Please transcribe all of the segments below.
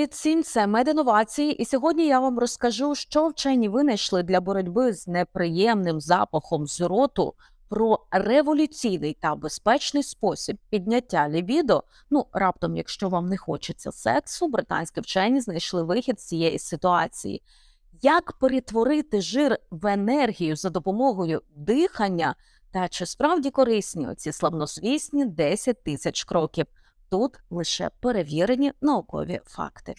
Привіт всім! Це медінновації, і сьогодні я вам розкажу, що вчені винайшли для боротьби з неприємним запахом з роту про революційний та безпечний спосіб підняття лібідо. Ну, раптом, якщо вам не хочеться сексу, британські вчені знайшли вихід з цієї ситуації. Як перетворити жир в енергію за допомогою дихання, та чи справді корисні оці славнозвісні 10 тисяч кроків? Тут лише перевірені наукові факти.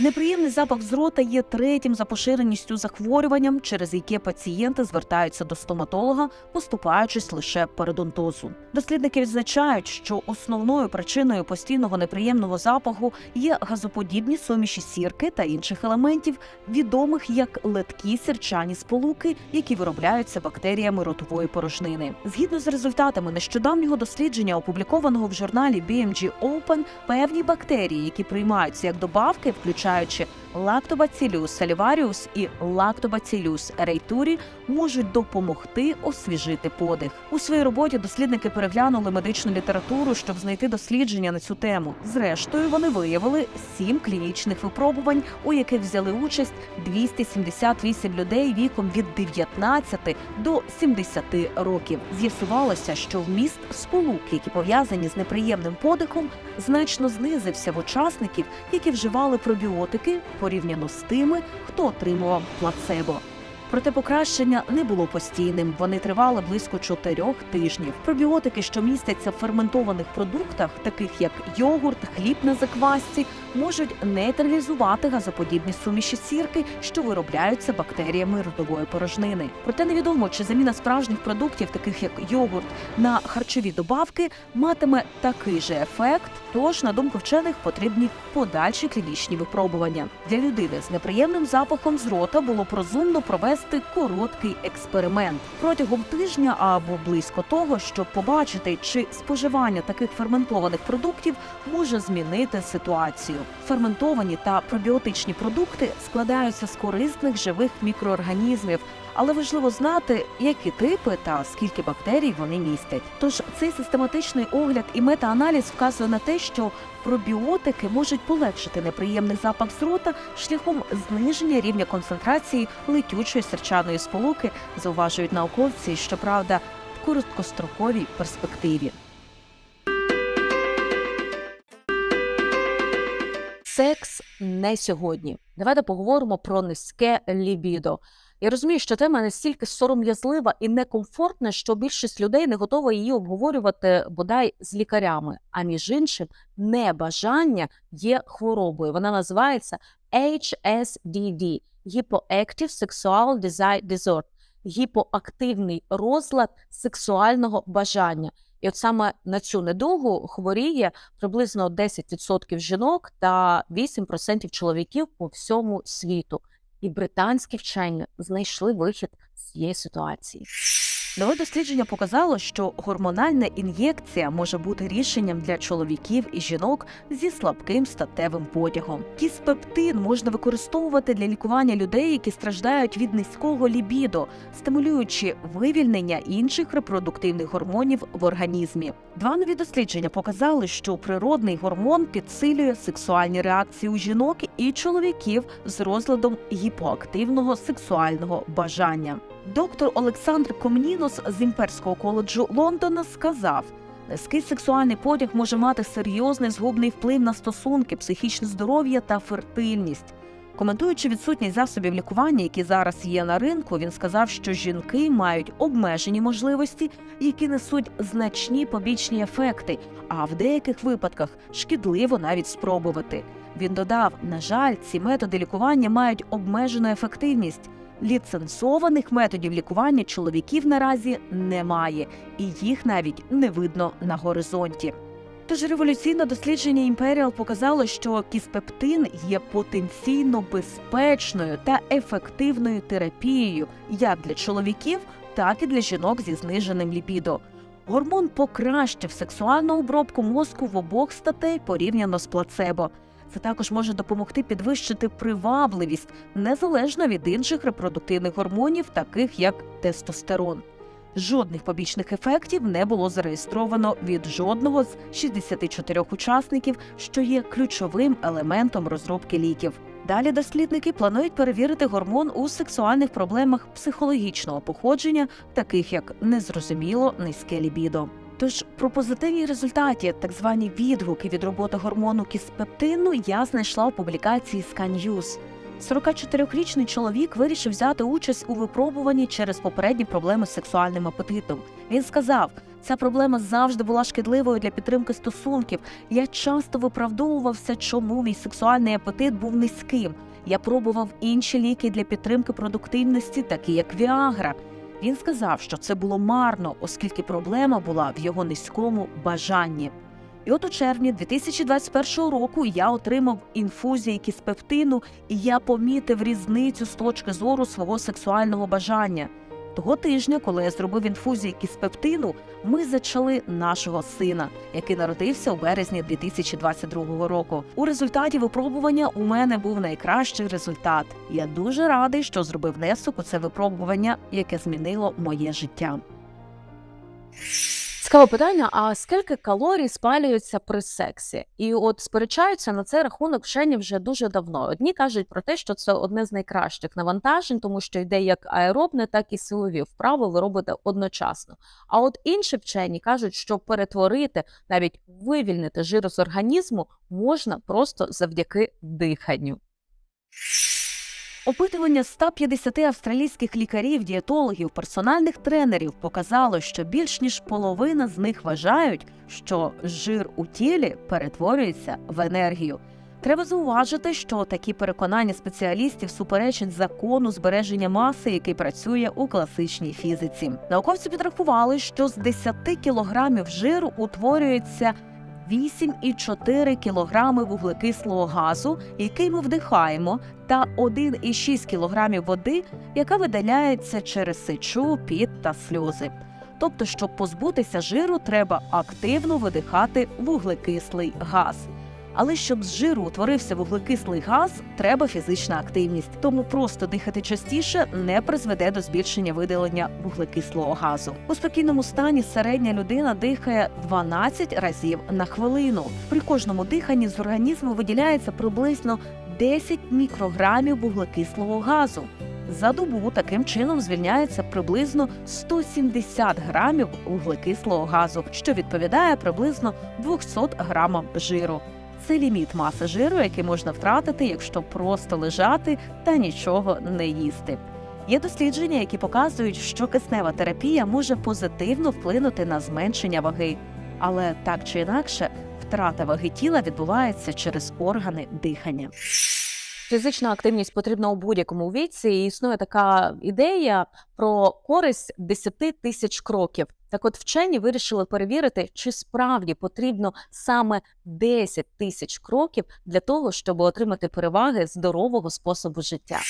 Неприємний запах з рота є третім за поширеністю захворюванням, через яке пацієнти звертаються до стоматолога, поступаючись лише пародонтозу. Дослідники відзначають, що основною причиною постійного неприємного запаху є газоподібні суміші сірки та інших елементів, відомих як леткі сірчані сполуки, які виробляються бактеріями ротової порожнини. Згідно з результатами нещодавнього дослідження, опублікованого в журналі BMG Open, певні бактерії, які приймаються як добавки, включаючи Lactobacillus salivarius і Lactobacillus reituri, можуть допомогти освіжити подих. У своїй роботі дослідники переглянули медичну літературу, щоб знайти дослідження на цю тему. Зрештою, вони виявили сім клінічних випробувань, у яких взяли участь 278 людей віком від 19 до 70 років. З'ясувалося, що вміст сполук, які пов'язані з неприємним подихом, значно знизився в учасників, які вживали пробіотики порівняно з тими, хто отримував плацебо. Проте покращення не було постійним. Вони тривали близько чотирьох тижнів. Пробіотики, що містяться в ферментованих продуктах, таких як йогурт, хліб на заквасці, можуть нейтралізувати газоподібні суміші сірки, що виробляються бактеріями ротової порожнини. Проте невідомо, чи заміна справжніх продуктів, таких як йогурт, на харчові добавки, матиме такий же ефект. Тож, на думку вчених, потрібні подальші клінічні випробування для людини з неприємним запахом з рота було б розумно провести короткий експеримент протягом тижня або близько того, щоб побачити, чи споживання таких ферментованих продуктів може змінити ситуацію. Ферментовані та пробіотичні продукти складаються з корисних живих мікроорганізмів. Але важливо знати, які типи та скільки бактерій вони містять. Тож цей систематичний огляд і метааналіз вказує на те, що пробіотики можуть полегшити неприємний запах з рота шляхом зниження рівня концентрації летючої серчаної сполуки, зауважують науковці, щоправда, в короткостроковій перспективі. Секс не сьогодні. Давайте поговоримо про низьке лібідо. Я розумію, що тема настільки сором'язлива і некомфортна, що більшість людей не готова її обговорювати бодай з лікарями. А між іншим, небажання є хворобою. Вона називається HSDD – Hypoactive Sexual Disorder – гіпоактивний розлад сексуального бажання. І от саме на цю недугу хворіє приблизно 10% жінок та 8% чоловіків по всьому світу. І британські вчені знайшли вихід з цієї ситуації. Нове дослідження показало, що гормональна ін'єкція може бути рішенням для чоловіків і жінок зі слабким статевим потягом. Кіспептин можна використовувати для лікування людей, які страждають від низького лібідо, стимулюючи вивільнення інших репродуктивних гормонів в організмі. Два нові дослідження показали, що природний гормон підсилює сексуальні реакції у жінок і чоловіків з розладом гіпоактивного сексуального бажання. Доктор Олександр Комнінос з імперського коледжу Лондона сказав: низький сексуальний потяг може мати серйозний згубний вплив на стосунки, психічне здоров'я та фертильність. Коментуючи відсутність засобів лікування, які зараз є на ринку, він сказав, що жінки мають обмежені можливості, які несуть значні побічні ефекти, а в деяких випадках шкідливо навіть спробувати. Він додав: на жаль, ці методи лікування мають обмежену ефективність. Ліцензованих методів лікування чоловіків наразі немає, і їх навіть не видно на горизонті. Тож революційне дослідження Imperial показало, що кіспептин є потенційно безпечною та ефективною терапією як для чоловіків, так і для жінок зі зниженим ліпідо. Гормон покращив сексуальну обробку мозку в обох статей порівняно з плацебо. Це також може допомогти підвищити привабливість незалежно від інших репродуктивних гормонів, таких як тестостерон. Жодних побічних ефектів не було зареєстровано від жодного з 64 учасників, що є ключовим елементом розробки ліків. Далі дослідники планують перевірити гормон у сексуальних проблемах психологічного походження, таких як незрозуміло низьке лібідо. Тож про позитивні результати, так звані відгуки від роботи гормону кіспептину, я знайшла у публікації ScanNews. 44-річний чоловік вирішив взяти участь у випробуванні через попередні проблеми з сексуальним апетитом. Він сказав, ця проблема завжди була шкідливою для підтримки стосунків. Я часто виправдовувався, чому мій сексуальний апетит був низьким. Я пробував інші ліки для підтримки продуктивності, такі як Віагра. Він сказав, що це було марно, оскільки проблема була в його низькому бажанні. І от у червні 2021 року я отримав інфузії кіспептину, і я помітив різницю з точки зору свого сексуального бажання. Того тижня, коли я зробив інфузії кіспептину, ми зачали нашого сина, який народився у березні 2022 року. У результаті випробування у мене був найкращий результат. Я дуже радий, що зробив внесок у це випробування, яке змінило моє життя. Цікаве питання: а скільки калорій спалюється при сексі? І от сперечаються на цей рахунок вчені вже дуже давно. Одні кажуть про те, що це одне з найкращих навантажень, тому що йде як аеробне, так і силові вправи ви робите одночасно. А от інші вчені кажуть, що перетворити, навіть вивільнити жир з організму можна просто завдяки диханню. Опитування 150 австралійських лікарів, дієтологів, персональних тренерів показало, що більш ніж половина з них вважають, що жир у тілі перетворюється в енергію. Треба зауважити, що такі переконання спеціалістів суперечать закону збереження маси, який працює у класичній фізиці. Науковці підрахували, що з 10 кілограмів жиру утворюється 8,4 кілограми вуглекислого газу, який ми вдихаємо, та 1,6 кілограмів води, яка видаляється через сечу, піт та сльози. Тобто, щоб позбутися жиру, треба активно видихати вуглекислий газ. Але щоб з жиру утворився вуглекислий газ, треба фізична активність. Тому просто дихати частіше не призведе до збільшення видалення вуглекислого газу. У спокійному стані середня людина дихає 12 разів на хвилину. При кожному диханні з організму виділяється приблизно 10 мікрограмів вуглекислого газу. За добу таким чином звільняється приблизно 170 грамів вуглекислого газу, що відповідає приблизно 200 грамам жиру. Це ліміт маси жиру, який можна втратити, якщо просто лежати та нічого не їсти. Є дослідження, які показують, що киснева терапія може позитивно вплинути на зменшення ваги, але так чи інакше, втрата ваги тіла відбувається через органи дихання. Фізична активність потрібна у будь-якому віці. І існує така ідея про користь 10 тисяч кроків. Так, от вчені вирішили перевірити, чи справді потрібно саме 10 тисяч кроків для того, щоб отримати переваги здорового способу життя.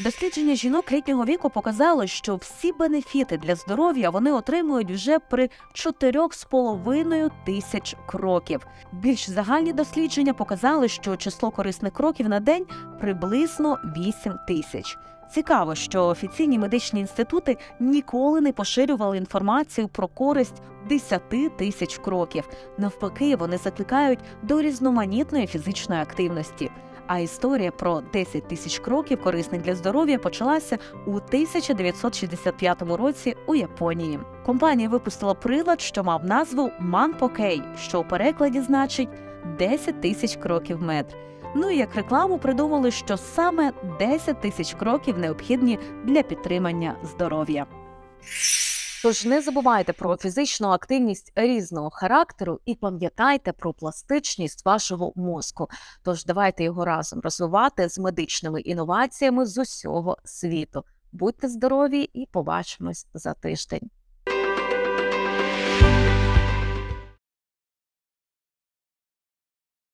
Дослідження жінок літнього віку показало, що всі бенефіти для здоров'я вони отримують вже при 4,5 тисяч кроків. Більш загальні дослідження показали, що число корисних кроків на день приблизно 8 тисяч. Цікаво, що офіційні медичні інститути ніколи не поширювали інформацію про користь 10 тисяч кроків. Навпаки, вони закликають до різноманітної фізичної активності. А історія про 10 тисяч кроків корисних для здоров'я почалася у 1965 році у Японії. Компанія випустила прилад, що мав назву Манпокей, що у перекладі значить 10 тисяч кроків метр. Ну і як рекламу придумали, що саме 10 тисяч кроків необхідні для підтримання здоров'я. Тож не забувайте про фізичну активність різного характеру і пам'ятайте про пластичність вашого мозку. Тож давайте його разом розвивати з медичними інноваціями з усього світу. Будьте здорові і побачимось за тиждень.